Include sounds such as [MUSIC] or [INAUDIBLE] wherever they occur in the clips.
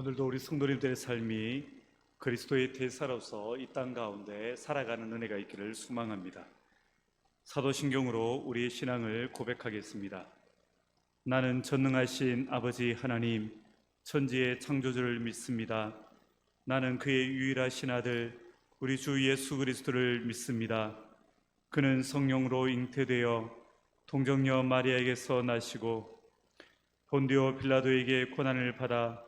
오늘도 우리 성도님들의 삶이 그리스도의 대사로서 이 땅 가운데 살아가는 은혜가 있기를 소망합니다. 사도신경으로 우리의 신앙을 고백하겠습니다. 나는 전능하신 아버지 하나님, 천지의 창조주를 믿습니다. 나는 그의 유일하신 아들, 우리 주 예수 그리스도를 믿습니다. 그는 성령으로 잉태되어 동정녀 마리아에게서 나시고 본디오 빌라도에게 고난을 받아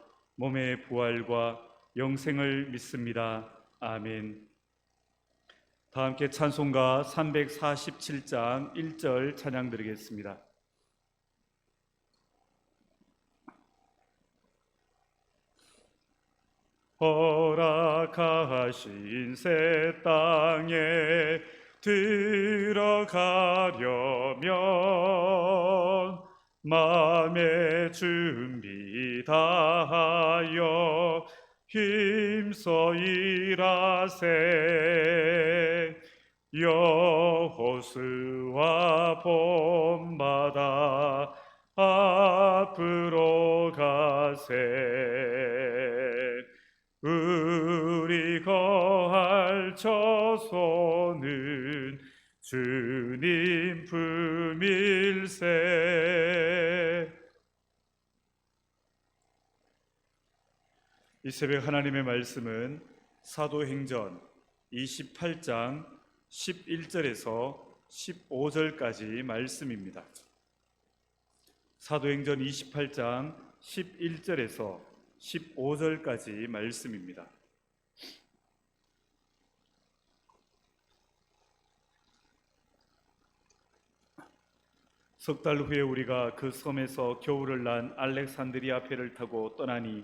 몸의 부활과 영생을 믿습니다. 아멘. 다 함께 찬송가 347장 1절 찬양 드리겠습니다. 허락하신 새 땅에 들어가려면 마음의 준비 다하여 힘써 일하세. 여호수와 본받아 앞으로 가세. 우리 거할 처소는 주님 품일세 이 새벽 하나님의 말씀은 사도행전 28장 11절에서 15절까지 말씀입니다. 사도행전 28장 11절에서 15절까지 말씀입니다. 석 달 후에 우리가 그 섬에서 겨울을 난 알렉산드리아 배를 타고 떠나니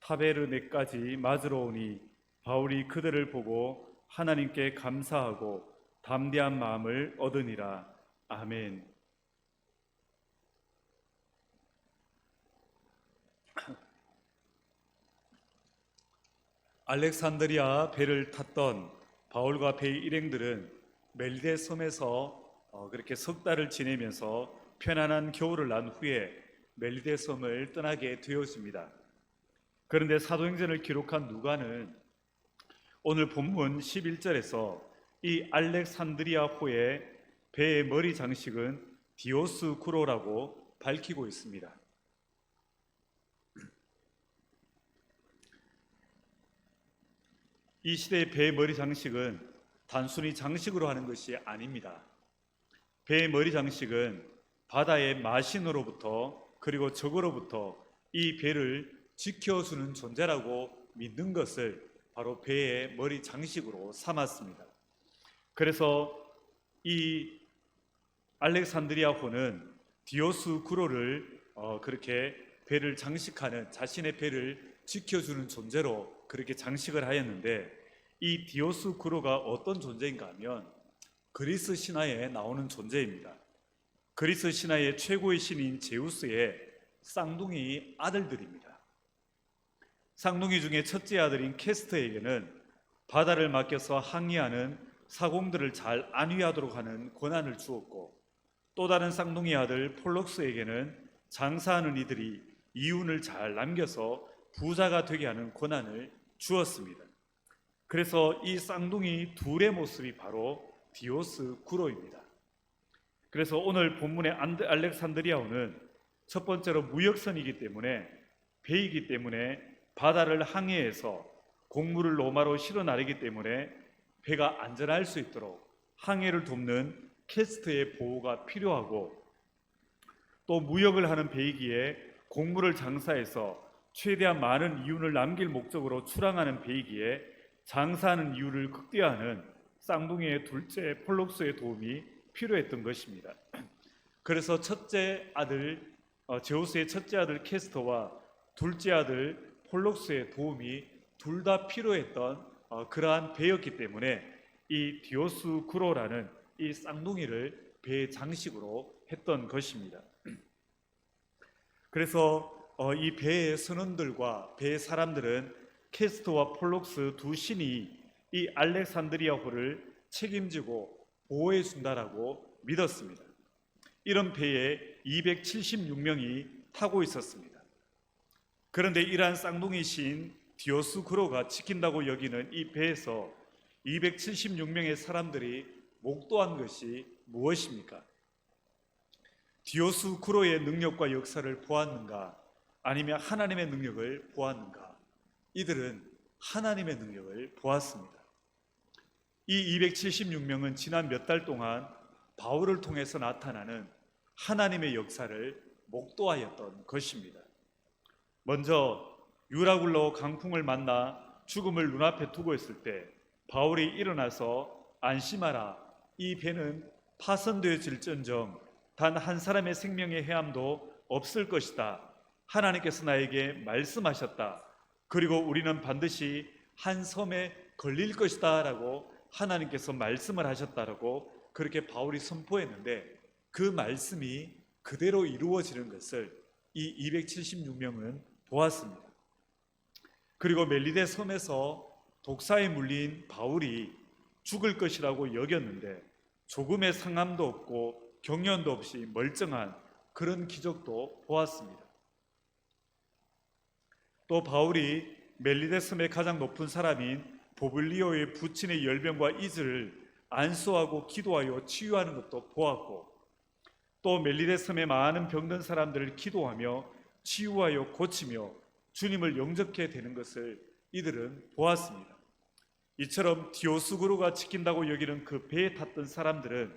타베르네까지 맞으러 오니 바울이 그들을 보고 하나님께 감사하고 담대한 마음을 얻으니라 아멘. [CLEARS THROAT] 알렉산드리아 배를 탔던 바울과 배의 일행들은 멜데 섬에서 어, 그렇게 석 달을 지내면서 편안한 겨울을 난 후에 멜리데 섬을 떠나게 되었습니다. 그런데 사도행전을 기록한 누가는 오늘 본문 11절에서 이 알렉산드리아 호의 배의 머리 장식은 디오스 구로라고 밝히고 있습니다. 이 시대의 배의 머리 장식은 단순히 장식으로 하는 것이 아닙니다. 배의 머리 장식은 바다의 마신으로부터 그리고 적으로부터 이 배를 지켜주는 존재라고 믿는 것을 바로 배의 머리 장식으로 삼았습니다. 그래서 이 알렉산드리아 호는 디오스 구로를 어, 그렇게 배를 장식하는 자신의 배를 지켜주는 존재로 그렇게 장식을 하였는데 이 디오스 구로가 어떤 존재인가 하면 그리스 신화에 나오는 존재입니다. 그리스 신화의 최고의 신인 제우스의 쌍둥이 아들들입니다. 쌍둥이 중에 첫째 아들인 캐스트에게는 바다를 맡겨서 항해하는 사공들을 잘 안위하도록 하는 권한을 주었고 또 다른 쌍둥이 아들 폴록스에게는 장사하는 이들이 이윤을 잘 남겨서 부자가 되게 하는 권한을 주었습니다. 그래서 이 쌍둥이 둘의 모습이 바로 디오스 구로입니다. 그래서 오늘 본문의 알렉산드리아호는 첫 번째로 무역선이기 때문에 배이기 때문에 바다를 항해해서 곡물을 로마로 실어 나르기 때문에 배가 안전할 수 있도록 항해를 돕는 캐스트의 보호가 필요하고 또 무역을 하는 배이기에 곡물을 장사해서 최대한 많은 이윤을 남길 목적으로 출항하는 배이기에 장사하는 이유를 극대화하는 쌍둥이의 둘째 폴록스의 도움이 필요했던 것입니다. 그래서 첫째 아들 어, 제우스의 첫째 아들 캐스터와 둘째 아들 폴록스의 도움이 둘 다 필요했던 어, 그러한 배였기 때문에 이 디오스 구로라는 이 쌍둥이를 배의 장식으로 했던 것입니다. 그래서 어, 이 배의 선원들과 배의 사람들은 캐스터와 폴록스 두 신이 이 알렉산드리아호를 책임지고 보호해 준다라고 믿었습니다. 이런 배에 276명이 타고 있었습니다. 그런데 이러한 쌍둥이 신 디오스쿠로가 지킨다고 여기는 이 배에서 276명의 사람들이 목도한 것이 무엇입니까? 디오스쿠로의 능력과 역사를 보았는가? 아니면 하나님의 능력을 보았는가? 이들은 하나님의 능력을 보았습니다. 이 276명은 지난 몇 달 동안 바울을 통해서 나타나는 하나님의 역사를 목도하였던 것입니다. 먼저 유라굴로 강풍을 만나 죽음을 눈앞에 두고 있을 때 바울이 일어나서 안심하라 이 배는 파손되어질전정 단 한 사람의 생명의 해함도 없을 것이다. 하나님께서 나에게 말씀하셨다. 그리고 우리는 반드시 한 섬에 걸릴 것이다라고 하나님께서 말씀을 하셨다라고 그렇게 바울이 선포했는데 그 말씀이 그대로 이루어지는 것을 이 276명은 보았습니다. 그리고 멜리데 섬에서 독사에 물린 바울이 죽을 것이라고 여겼는데 조금의 상함도 없고 경련도 없이 멀쩡한 그런 기적도 보았습니다. 또 바울이 멜리데 섬의 가장 높은 사람인 보블리오의 부친의 열병과 이즈를 안수하고 기도하여 치유하는 것도 보았고 또 멜리데 섬의 많은 병든 사람들을 기도하며 치유하여 고치며 주님을 영접해 되는 것을 이들은 보았습니다. 이처럼 디오스구르가 지킨다고 여기는 그 배에 탔던 사람들은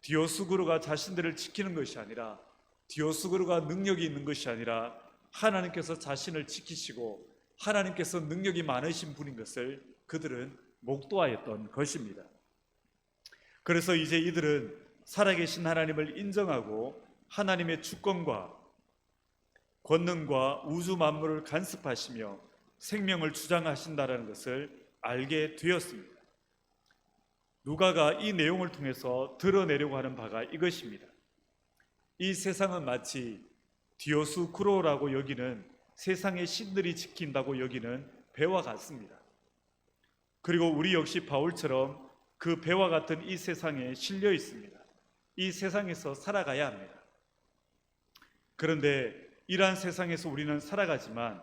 디오스구르가 자신들을 지키는 것이 아니라 디오스구르가 능력이 있는 것이 아니라 하나님께서 자신을 지키시고 하나님께서 능력이 많으신 분인 것을 그들은 목도하였던 것입니다. 그래서 이제 이들은 살아계신 하나님을 인정하고 하나님의 주권과 권능과 우주 만물을 간섭하시며 생명을 주장하신다라는 것을 알게 되었습니다. 누가가 이 내용을 통해서 드러내려고 하는 바가 이것입니다. 이 세상은 마치 디오스 쿠로라고 여기는 세상의 신들이 지킨다고 여기는 배와 같습니다. 그리고 우리 역시 바울처럼 그 배와 같은 이 세상에 실려 있습니다. 이 세상에서 살아가야 합니다. 그런데 이러한 세상에서 우리는 살아가지만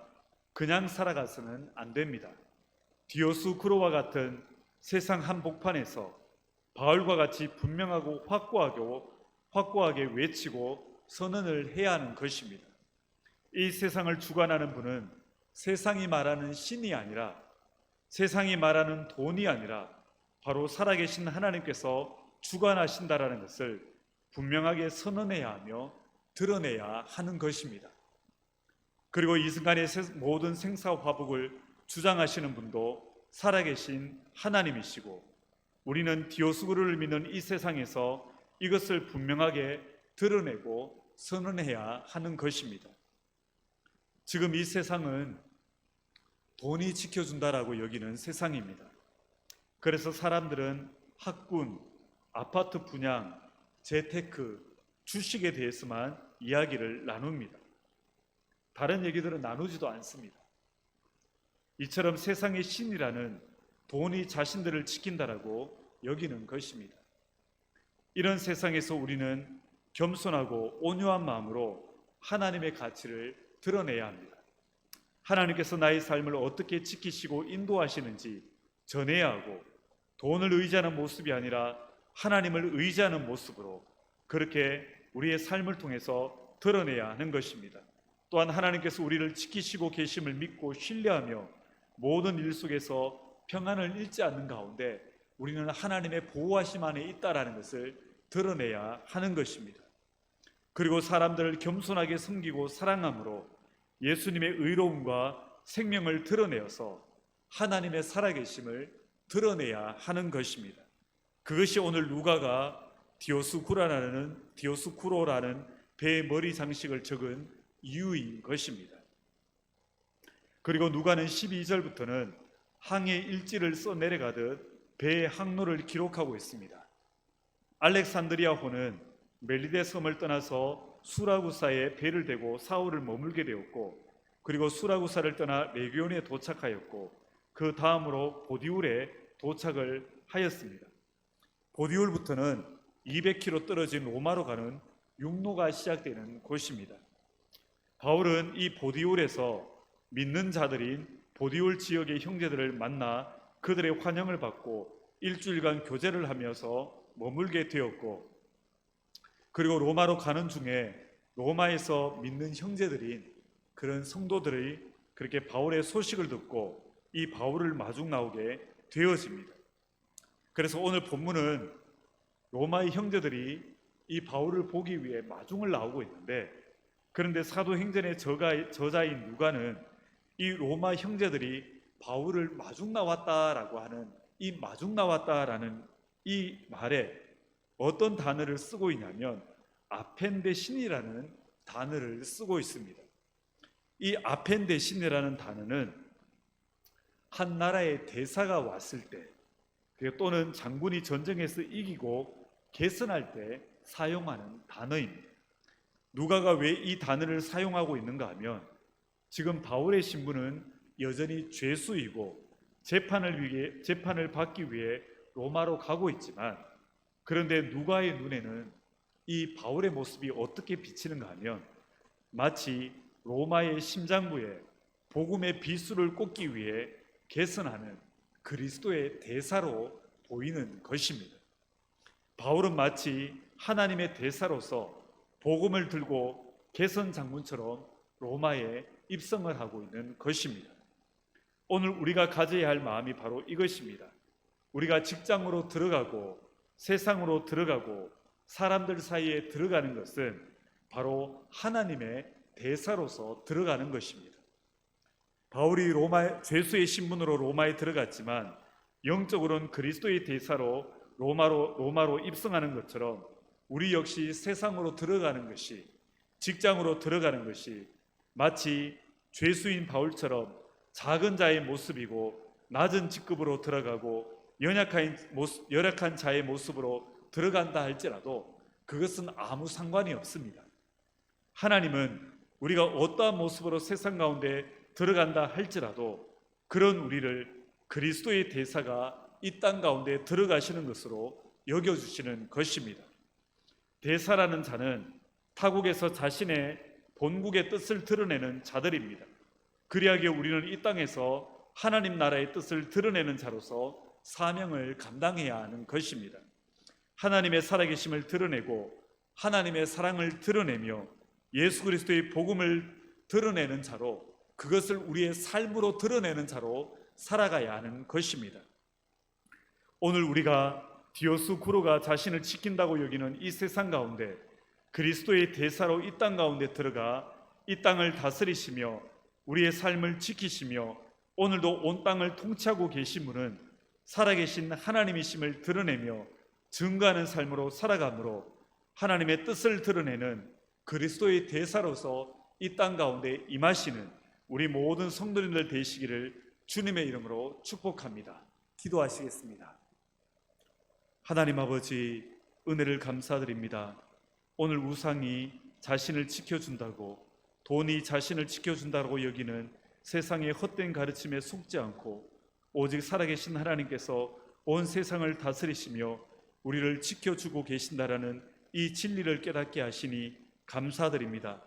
그냥 살아가서는 안 됩니다. 디오스 쿠로와 같은 세상 한복판에서 바울과 같이 분명하고 확고하게 확고하게 외치고 선언을 해야 하는 것입니다. 이 세상을 주관하는 분은 세상이 말하는 신이 아니라 세상이 말하는 돈이 아니라 바로 살아계신 하나님께서 주관하신다라는 것을 분명하게 선언해야 하며 드러내야 하는 것입니다. 그리고 이 순간의 모든 생사 화복을 주장하시는 분도 살아계신 하나님이시고 우리는 디오스구를 믿는 이 세상에서 이것을 분명하게 드러내고 선언해야 하는 것입니다. 지금 이 세상은 돈이 지켜준다라고 여기는 세상입니다. 그래서 사람들은 학군, 아파트 분양, 재테크, 주식에 대해서만 이야기를 나눕니다. 다른 얘기들은 나누지도 않습니다. 이처럼 세상의 신이라는 돈이 자신들을 지킨다라고 여기는 것입니다. 이런 세상에서 우리는 겸손하고 온유한 마음으로 하나님의 가치를 드러내야 합니다. 하나님께서 나의 삶을 어떻게 지키시고 인도하시는지 전해야 하고 돈을 의지하는 모습이 아니라 하나님을 의지하는 모습으로 그렇게 우리의 삶을 통해서 드러내야 하는 것입니다. 또한 하나님께서 우리를 지키시고 계심을 믿고 신뢰하며 모든 일 속에서 평안을 잃지 않는 가운데 우리는 하나님의 보호하심 안에 있다라는 것을 드러내야 하는 것입니다. 그리고 사람들을 겸손하게 섬기고 사랑함으로 예수님의 의로움과 생명을 드러내어서 하나님의 살아계심을 드러내야 하는 것입니다. 그것이 오늘 누가가 디오스쿠라라는 디오스쿠로라는 배의 머리 장식을 적은 이유인 것입니다. 그리고 누가는 12절부터는 항해 일지를 써 내려가듯 배의 항로를 기록하고 있습니다. 알렉산드리아호는 멜리데 섬을 떠나서 수라구사에 배를 대고 사울을 머물게 되었고 그리고 수라구사를 떠나 레기온에 도착하였고 그 다음으로 보디울에 도착을 하였습니다. 보디울부터는 200km 떨어진 로마로 가는 육로가 시작되는 곳입니다. 바울은 이 보디울에서 믿는 자들인 보디울 지역의 형제들을 만나 그들의 환영을 받고 일주일간 교제를 하면서 머물게 되었고 그리고 로마로 가는 중에 로마에서 믿는 형제들인 그런 성도들이 그렇게 바울의 소식을 듣고 이 바울을 마중 나오게 되어집니다. 그래서 오늘 본문은 로마의 형제들이 이 바울을 보기 위해 마중을 나오고 있는데 그런데 사도행전의 저가, 저자인 누가는 이 로마 형제들이 바울을 마중 나왔다라고 하는 이 마중 나왔다라는 이 말에 어떤 단어를 쓰고 있냐면 아펜데신이라는 단어를 쓰고 있습니다. 이 아펜데신이라는 단어는 한 나라의 대사가 왔을 때 그리고 또는 장군이 전쟁에서 이기고 개선할 때 사용하는 단어입니다. 누가가 왜 이 단어를 사용하고 있는가 하면 지금 바울의 신분은 여전히 죄수이고 재판을 위해 재판을 받기 위해 로마로 가고 있지만 그런데 누가의 눈에는 이 바울의 모습이 어떻게 비치는가 하면 마치 로마의 심장부에 복음의 비수를 꽂기 위해 개선하는 그리스도의 대사로 보이는 것입니다. 바울은 마치 하나님의 대사로서 복음을 들고 개선 장군처럼 로마에 입성을 하고 있는 것입니다. 오늘 우리가 가져야 할 마음이 바로 이것입니다. 우리가 직장으로 들어가고 세상으로 들어가고 사람들 사이에 들어가는 것은 바로 하나님의 대사로서 들어가는 것입니다. 바울이 로마 죄수의 신분으로 로마에 들어갔지만 영적으로는 그리스도의 대사로 로마로 로마로 입성하는 것처럼 우리 역시 세상으로 들어가는 것이 직장으로 들어가는 것이 마치 죄수인 바울처럼 작은 자의 모습이고 낮은 직급으로 들어가고 연약한 모습, 열악한 자의 모습으로 들어간다 할지라도 그것은 아무 상관이 없습니다. 하나님은 우리가 어떠한 모습으로 세상 가운데 들어간다 할지라도 그런 우리를 그리스도의 대사가 이 땅 가운데 들어가시는 것으로 여겨주시는 것입니다. 대사라는 자는 타국에서 자신의 본국의 뜻을 드러내는 자들입니다. 그리하기에 우리는 이 땅에서 하나님 나라의 뜻을 드러내는 자로서 사명을 감당해야 하는 것입니다. 하나님의 살아계심을 드러내고 하나님의 사랑을 드러내며 예수 그리스도의 복음을 드러내는 자로 그것을 우리의 삶으로 드러내는 자로 살아가야 하는 것입니다. 오늘 우리가 디오스 구로가 자신을 지킨다고 여기는 이 세상 가운데 그리스도의 대사로 이 땅 가운데 들어가 이 땅을 다스리시며 우리의 삶을 지키시며 오늘도 온 땅을 통치하고 계신 분은 살아계신 하나님이심을 드러내며 증거하는 삶으로 살아감으로 하나님의 뜻을 드러내는 그리스도의 대사로서 이 땅 가운데 임하시는 우리 모든 성도님들 되시기를 주님의 이름으로 축복합니다. 기도하시겠습니다. 하나님 아버지 은혜를 감사드립니다. 오늘 우상이 자신을 지켜준다고 돈이 자신을 지켜준다고 여기는 세상의 헛된 가르침에 속지 않고 오직 살아계신 하나님께서 온 세상을 다스리시며 우리를 지켜주고 계신다라는 이 진리를 깨닫게 하시니 감사드립니다.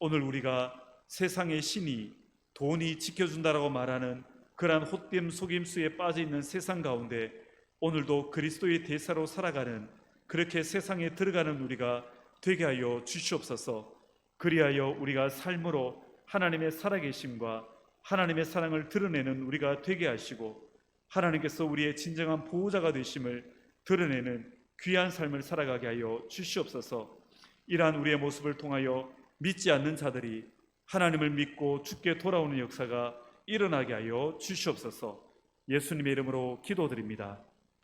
오늘 우리가 세상의 신이 돈이 지켜준다라고 말하는 그러한 헛됨 속임수에 빠져 있는 세상 가운데 오늘도 그리스도의 대사로 살아가는 그렇게 세상에 들어가는 우리가 되게 하여 주시옵소서. 그리하여 우리가 삶으로 하나님의 살아계심과 하나님의 사랑을 드러내는 우리가 되게 하시고 하나님께서 우리의 진정한 보호자가 되심을 드러내는 귀한 삶을 살아가게 하여 주시옵소서. 이러한 우리의 모습을 통하여 믿지 않는 자들이 하나님을 믿고 죽게 돌아오는 역사가 일어나게 하여 주시옵소서. 예수님의 이름으로 기도드립니다.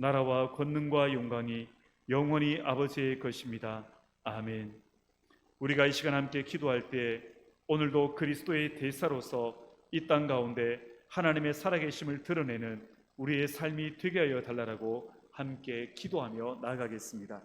나라와 권능과 영광이 영원히 아버지의 것입니다. 아멘. 우리가 이 시간 함께 기도할 때 오늘도 그리스도의 대사로서 이 땅 가운데 하나님의 살아계심을 드러내는 우리의 삶이 되게 하여 달라라고 함께 기도하며 나아가겠습니다.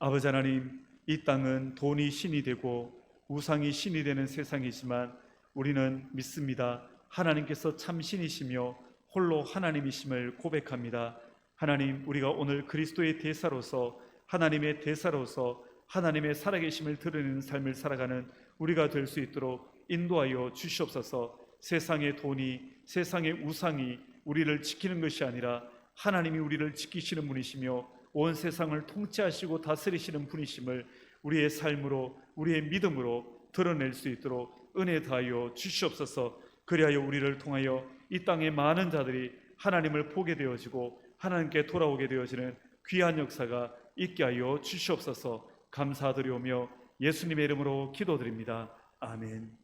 아버지 하나님, 이 땅은 돈이 신이 되고 우상이 신이 되는 세상이지만 우리는 믿습니다. 하나님께서 참 신이시며 홀로 하나님이심을 고백합니다. 하나님, 우리가 오늘 그리스도의 대사로서 하나님의 대사로서 하나님의 살아계심을 드러내는 삶을 살아가는 우리가 될 수 있도록 인도하여 주시옵소서. 세상의 돈이 세상의 우상이 우리를 지키는 것이 아니라 하나님이 우리를 지키시는 분이시며 온 세상을 통치하시고 다스리시는 분이심을 우리의 삶으로 우리의 믿음으로 드러낼 수 있도록 은혜 다하여 주시옵소서. 그리하여 우리를 통하여 이 땅의 많은 자들이 하나님을 보게 되어지고 하나님께 돌아오게 되어지는 귀한 역사가 있게 하여 주시옵소서. 감사드리오며 예수님의 이름으로 기도드립니다. 아멘.